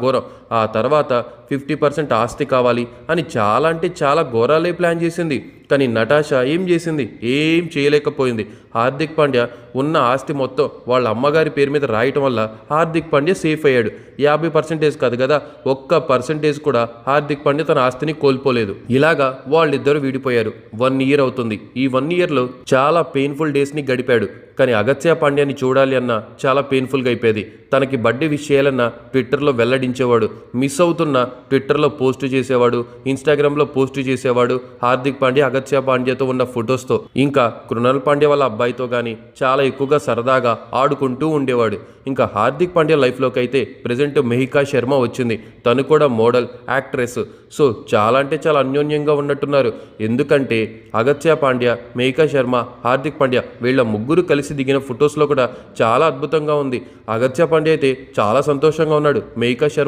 ఘోరం. ఆ తర్వాత ఫిఫ్టీ పర్సెంట్ ఆస్తి కావాలి అని చాలా అంటే చాలా ఘోరాలే ప్లాన్ చేసింది. కానీ నటాషా ఏం చేసింది? ఏం చేయలేకపోయింది. హార్దిక్ పాండ్యా ఉన్న ఆస్తి మొత్తం వాళ్ళ అమ్మగారి పేరు మీద రాయటం వల్ల హార్దిక్ పాండ్యా సేఫ్ అయ్యాడు. యాభై పర్సెంటేజ్ కాదు కదా? ఒక్క పర్సెంటేజ్ కూడా హార్దిక్ పాండ్యా తన ఆస్తిని కోల్పోలేదు. ఇలాగా వాళ్ళిద్దరూ విడిపోయారు. వన్ ఇయర్ అవుతుంది. ఈ వన్ ఇయర్లో చాలా పెయిన్ఫుల్ డేస్ని గడిపాడు. కానీ అగత్య పాండ్యాని చూడాలి అన్న చాలా పెయిన్ఫుల్గా అయిపోయేది. తనకి బర్త్డే విష్ చేయాలన్న ట్విట్టర్లో వెల్లడించేవాడు. మిస్ అవుతున్న ట్విట్టర్లో పోస్ట్ చేసేవాడు. ఇన్స్టాగ్రామ్లో పోస్ట్ చేసేవాడు. హార్దిక్ పాండ్యా అగత్య అగత్య పాండ్యతో ఉన్న ఫొటోస్తో. ఇంకా కృణాల్ పాండ్య వాళ్ళ అబ్బాయితో కానీ చాలా ఎక్కువగా సరదాగా ఆడుకుంటూ ఉండేవాడు. ఇంకా హార్దిక్ పాండ్యా లైఫ్లోకి అయితే ప్రజెంట్ మెహికా శర్మ వచ్చింది. తను కూడా మోడల్ యాక్ట్రెస్ సో చాలా అంటే చాలా అన్యోన్యంగా ఉన్నట్టున్నారు. ఎందుకంటే అగత్య పాండ్య మేఘా శర్మ హార్దిక్ పాండ్యా వీళ్ళ ముగ్గురు కలిసి దిగిన ఫొటోస్లో కూడా చాలా అద్భుతంగా ఉంది. అగత్య పాండ్య అయితే చాలా సంతోషంగా ఉన్నాడు. మేఘా శర్మ